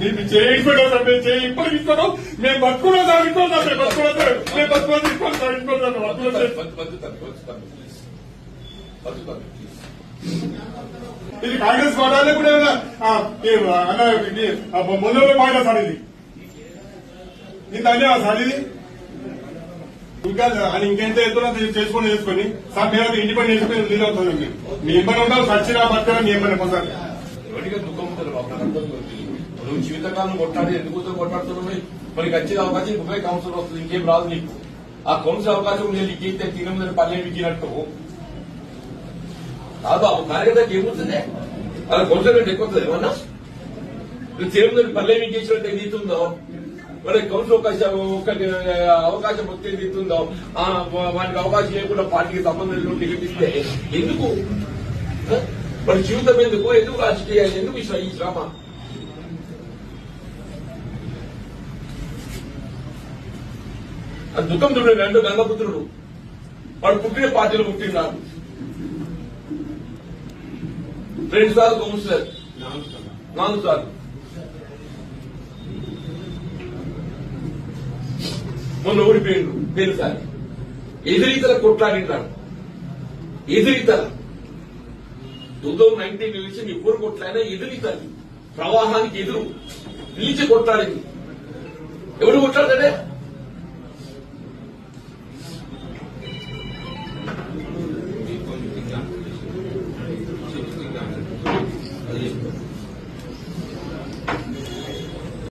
నీకు చేయించుకుంటాం సార్ మేము చేయి ఇప్పటికి ఇస్తాను మేము బతుకున్నాం సార్ సార్ మేము బతుకున్నాం సార్. మేము బతుకున్నాం సార్ సార్ బతుకున్నాం. ఇది కాంగ్రెస్ అన్న పాయింట్ సార్ ఇది. సార్ ఇది. ఇంకా ఇంకెంత ఎత్తున చేసుకొని చేసుకొని. సార్ పని చేసుకుని లీడ్ అవుతుంది మేము. మీ ఇబ్బంది ఉంటాం సచ్చినా మీ ఇబ్బంది సార్ ఎవరిగా దుఃఖం ఉంటుంది నువ్వు జీవితకాలం కొట్లాడి ఎందుకు కొట్లాడుతున్నావు మరి? వచ్చే అవకాశం ముప్పై కౌన్సిల్ వస్తుంది ఇంకేం రాదు నీకు. ఆ కౌన్సిల్ అవకాశం నేను నీకు తినమని పల్లె ఇచ్చినట్టు. కాదు ఆ కార్యకర్తకి ఏమవుతుంది అలా కౌన్సిల్ అంటే ఎక్కువ ఏమన్నా? నువ్వు తిరుమల పల్లె విక్కించినట్టు ఏది ఇస్తుందో మరి కౌన్సిల్ అవకాశం ఒక అవకాశం వస్తే ఏది ఇస్తుందో ఆ, అవకాశం లేకుండా పార్టీకి సంబంధం లేకుండా టికెట్ ఇస్తే ఎందుకు మరి జీవితం ఎందుకు? ఎందుకు రాజకీయాలు? ఎందుకు ఈ శ్రమ? ఆ దుఃఖం చూడండి రెండు గంగపుత్రుడు వాడు పుట్టిన పార్టీలో పుట్టినాడు రెండు సార్లు కౌన్సిలర్ నాలుగు సార్లు. మొన్న ఓడిపోయిండు పేరుసారి ఎదురీతల కొట్లాడినాడు ఎదురీతల. టూ థౌజండ్ నైన్టీన్ ఎలక్షన్ ఎప్పుడు కొట్లాడినా ఎదురీతలు. ప్రవాహానికి ఎదురు. నిలిచి కొట్లాడింది. ఎవడు కొట్లాడతాడే?